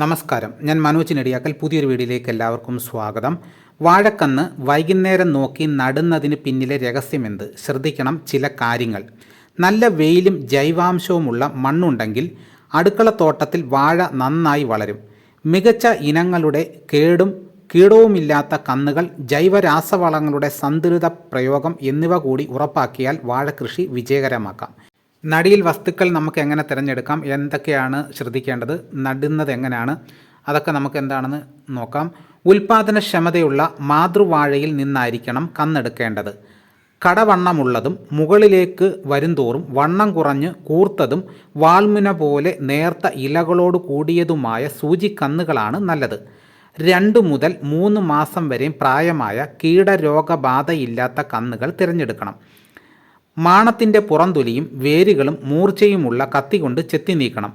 നമസ്കാരം. ഞാൻ മനോജ് നെടിയാക്കൽ. പുതിയൊരു വീഡിയോയിലേക്ക് എല്ലാവർക്കും സ്വാഗതം. വാഴക്കന്ന് വൈകുന്നേരം നോക്കി നടുന്നതിന് പിന്നിലെ രഹസ്യമെന്ത് ശ്രദ്ധിക്കണം ചില കാര്യങ്ങൾ. നല്ല വെയിലും ജൈവാംശവുമുള്ള മണ്ണുണ്ടെങ്കിൽ അടുക്കളത്തോട്ടത്തിൽ വാഴ നന്നായി വളരും. മികച്ച ഇനങ്ങളുടെ കേടും കീടവുമില്ലാത്ത കന്നുകൾ ജൈവരാസവളങ്ങളുടെ സന്തുലിത പ്രയോഗം എന്നിവ കൂടി ഉറപ്പാക്കിയാൽ വാഴകൃഷി വിജയകരമാക്കാം. നടിയിൽ വസ്തുക്കൾ നമുക്ക് എങ്ങനെ തിരഞ്ഞെടുക്കാം എന്തൊക്കെയാണ് ശ്രദ്ധിക്കേണ്ടത് നടുന്നത് എങ്ങനെയാണ് അതൊക്കെ നമുക്ക് എന്താണെന്ന് നോക്കാം. ഉൽപാദനക്ഷമതയുള്ള മാതൃവാഴയിൽ നിന്നായിരിക്കണം കന്നെടുക്കേണ്ടത്. കടവണ്ണമുള്ളതും മുകളിലേക്ക് വരുംതോറും വണ്ണം കുറഞ്ഞ് കൂർത്തതും വാൾമുന പോലെ നേർത്ത ഇലകളോട് കൂടിയതുമായ സൂചിക്കന്നുകളാണ് നല്ലത്. രണ്ട് മുതൽ മൂന്ന് മാസം വരെയും പ്രായമായ കീടരോഗബാധയില്ലാത്ത കന്നുകൾ തിരഞ്ഞെടുക്കണം. മാണത്തിന്റെ പുറന്തൊലിയും വേരുകളും മൂർച്ചയുമുള്ള കത്തി കൊണ്ട് ചെത്തി നീക്കണം.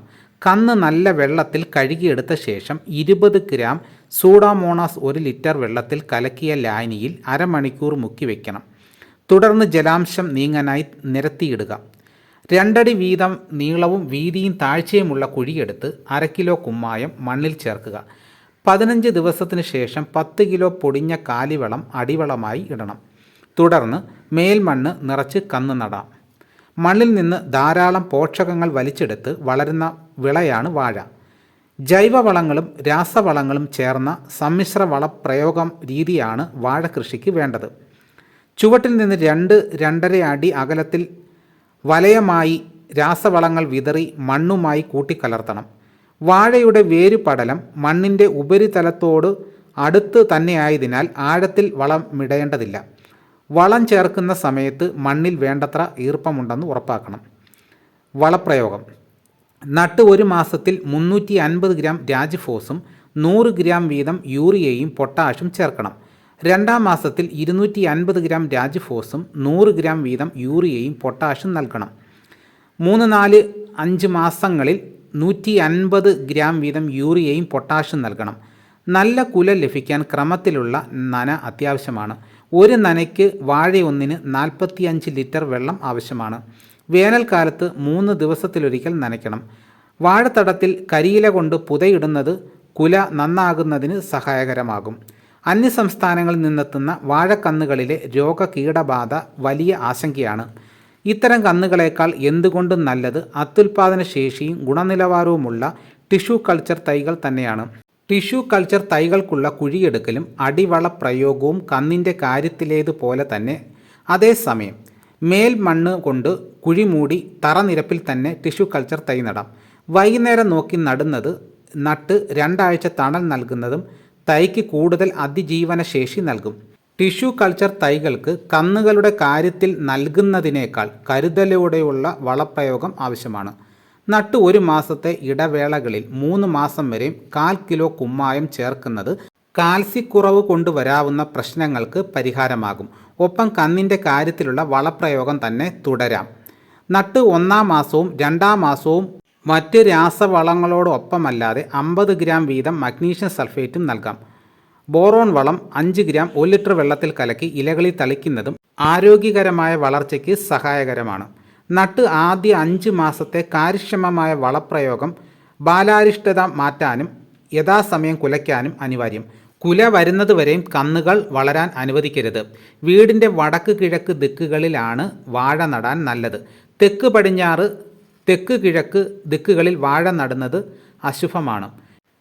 കന്ന് നല്ല വെള്ളത്തിൽ കഴുകിയെടുത്ത ശേഷം ഇരുപത് ഗ്രാം സൂഡാമോണാസ് ഒരു ലിറ്റർ വെള്ളത്തിൽ കലക്കിയ ലായനിയിൽ അരമണിക്കൂർ മുക്കി വയ്ക്കണം തുടർന്ന് ജലാംശം നീങ്ങാനായി നിരത്തിയിടുക. രണ്ടടി വീതം നീളവും വീതിയും താഴ്ചയുമുള്ള കുഴിയെടുത്ത് അര കിലോ കുമ്മായം മണ്ണിൽ ചേർക്കുക. പതിനഞ്ച് ദിവസത്തിന് ശേഷം പത്ത് കിലോ പൊടിഞ്ഞ കാലിവളം അടിവളമായി ഇടണം. തുടർന്ന് മേൽമണ്ണ് നിറച്ച് കന്ന് നടാം. മണ്ണിൽ നിന്ന് ധാരാളം പോഷകങ്ങൾ വലിച്ചെടുത്ത് വളരുന്ന വിളയാണ് വാഴ. ജൈവവളങ്ങളും രാസവളങ്ങളും ചേർന്ന സമ്മിശ്ര വളപ്രയോഗം രീതിയാണ് വാഴ കൃഷിക്ക് വേണ്ടത്. ചുവട്ടിൽ നിന്ന് രണ്ട് രണ്ടര അടി അകലത്തിൽ വലയമായി രാസവളങ്ങൾ വിതറി മണ്ണുമായി കൂട്ടിക്കലർത്തണം. വാഴയുടെ വേരുപടലം മണ്ണിന്റെ ഉപരിതലത്തോട് അടുത്ത് തന്നെയായതിനാൽ ആഴത്തിൽ വളമിടേണ്ടതില്ല വളം ചേർക്കുന്ന സമയത്ത് മണ്ണിൽ വേണ്ടത്ര ഈർപ്പമുണ്ടെന്ന് ഉറപ്പാക്കണം. വളപ്രയോഗം. നട്ട് ഒരു മാസത്തിൽ മുന്നൂറ്റി അൻപത് ഗ്രാം രാജ്ഫോസും നൂറ് ഗ്രാം വീതം യൂറിയയും പൊട്ടാഷും ചേർക്കണം. രണ്ടാം മാസത്തിൽ ഇരുന്നൂറ്റി അൻപത് ഗ്രാം രാജ്ഫോസും നൂറ് ഗ്രാം വീതം യൂറിയയും പൊട്ടാഷും നൽകണം. മൂന്ന് നാല് അഞ്ച് മാസങ്ങളിൽ നൂറ്റി അൻപത് ഗ്രാം വീതം യൂറിയയും പൊട്ടാഷും നൽകണം. നല്ല കുല ലഭിക്കാൻ ക്രമത്തിലുള്ള നന അത്യാവശ്യമാണ്. ഒരു നനയ്ക്ക് വാഴയൊന്നിന് നാൽപ്പത്തിയഞ്ച് ലിറ്റർ വെള്ളം ആവശ്യമാണ്. വേനൽക്കാലത്ത് മൂന്ന് ദിവസത്തിലൊരിക്കൽ നനയ്ക്കണം. വാഴത്തടത്തിൽ കരിയില കൊണ്ട് പുതയിടുന്നത് കുല നന്നാകുന്നതിന് സഹായകരമാകും. അന്യസംസ്ഥാനങ്ങളിൽ നിന്നെത്തുന്ന വാഴക്കന്നുകളിലെ രോഗകീടബാധ വലിയ ആശങ്കയാണ്. ഇത്തരം കന്നുകളേക്കാൾ എന്തുകൊണ്ടും നല്ലത്? അത്യുൽപാദന ശേഷിയും ഗുണനിലവാരവുമുള്ള ടിഷ്യൂ കൾച്ചർ തൈകൾ തന്നെയാണ്. ടിഷ്യൂ കൾച്ചർ തൈകൾക്കുള്ള കുഴിയെടുക്കലും അടിവള പ്രയോഗവും കന്നിന്റെ കാര്യത്തിലേതുപോലെ തന്നെ അതേസമയം മേൽ മണ്ണ് കൊണ്ട് കുഴി മൂടി തറനിരപ്പിൽ തന്നെ ടിഷ്യൂ കൾച്ചർ തൈ നടാം. വൈകുന്നേരം നോക്കി നടുന്നത് നട്ട് രണ്ടാഴ്ച തണൽ നൽകുന്നതും തൈക്ക് കൂടുതൽ അതിജീവന ശേഷി നൽകും. ടിഷ്യൂ കൾച്ചർ തൈകൾക്ക് കന്നുകളുടെ കാര്യത്തിൽ നൽകുന്നതിനേക്കാൾ കരുതലോടെയുള്ള വളപ്രയോഗം ആവശ്യമാണ്. നട്ട് ഒരു മാസത്തെ ഇടവേളകളിൽ മൂന്ന് മാസം വരെയും കാൽ കിലോ കുമ്മായം ചേർക്കുന്നത് കാൽസ്യക്കുറവ് കൊണ്ടുവരാവുന്ന പ്രശ്നങ്ങൾക്ക് പരിഹാരമാകും. ഒപ്പം കന്നിന്റെ കാര്യത്തിലുള്ള വളപ്രയോഗം തന്നെ തുടരാം. നട്ട് ഒന്നാം മാസവും രണ്ടാം മാസവും മറ്റ് രാസവളങ്ങളോടൊപ്പമല്ലാതെ അമ്പത് ഗ്രാം വീതം മഗ്നീഷ്യം സൾഫേറ്റും നൽകാം. ബോറോൺ വളം അഞ്ച് ഗ്രാം ഒരു ലിറ്റർ വെള്ളത്തിൽ കലക്കി ഇലകളിൽ തളിക്കുന്നതും ആരോഗ്യകരമായ വളർച്ചയ്ക്ക് സഹായകരമാണ്. നട്ട് ആദ്യ അഞ്ച് മാസത്തെ കാര്യക്ഷമമായ വളപ്രയോഗം ബാലാരിഷ്ടത മാറ്റാനും യഥാസമയം കുലയ്ക്കാനും അനിവാര്യം. കുല വരുന്നതുവരെയും കന്നുകൾ വളരാൻ അനുവദിക്കരുത്. വീടിന്റെ വടക്ക് കിഴക്ക് ദിക്കുകളിലാണ് വാഴ നടാൻ നല്ലത്. തെക്ക് പടിഞ്ഞാറ് തെക്ക് കിഴക്ക് ദിക്കുകളിൽ വാഴ നടുന്നത് അശുഭമാണ്.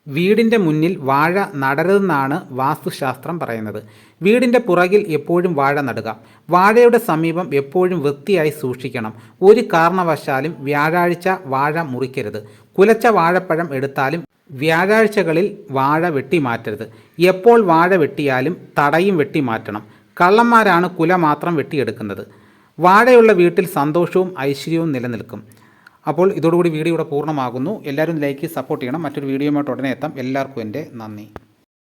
വീടിന്റെ മുന്നിൽ വാഴ നടരുതെന്നാണ് വാസ്തുശാസ്ത്രം പറയുന്നത്. വീടിന്റെ പുറകിൽ എപ്പോഴും വാഴ നടുക. വാഴയുടെ സമീപം എപ്പോഴും വൃത്തിയായി സൂക്ഷിക്കണം. ഒരു കാരണവശാലും വ്യാഴാഴ്ച വാഴ മുറിക്കരുത്. കുലച്ച വാഴപ്പഴം എടുത്താലും വ്യാഴാഴ്ചകളിൽ വാഴ വെട്ടിമാറ്റരുത്. എപ്പോൾ വാഴ വെട്ടിയാലും തടയും വെട്ടിമാറ്റണം. കള്ളന്മാരാണ് കുല മാത്രം വെട്ടിയെടുക്കുന്നത്. വാഴയുള്ള വീട്ടിൽ സന്തോഷവും ഐശ്വര്യവും നിലനിൽക്കും. അപ്പോൾ ഇതോടുകൂടി വീഡിയോ ഇവിടെ പൂർണമാകുന്നു. എല്ലാവരും ലൈക്ക് സപ്പോർട്ട് ചെയ്യണം. മറ്റൊരു വീഡിയോയുമായിട്ട് ഉടനെ എത്താം. എല്ലാവർക്കും എന്റെ നന്ദി.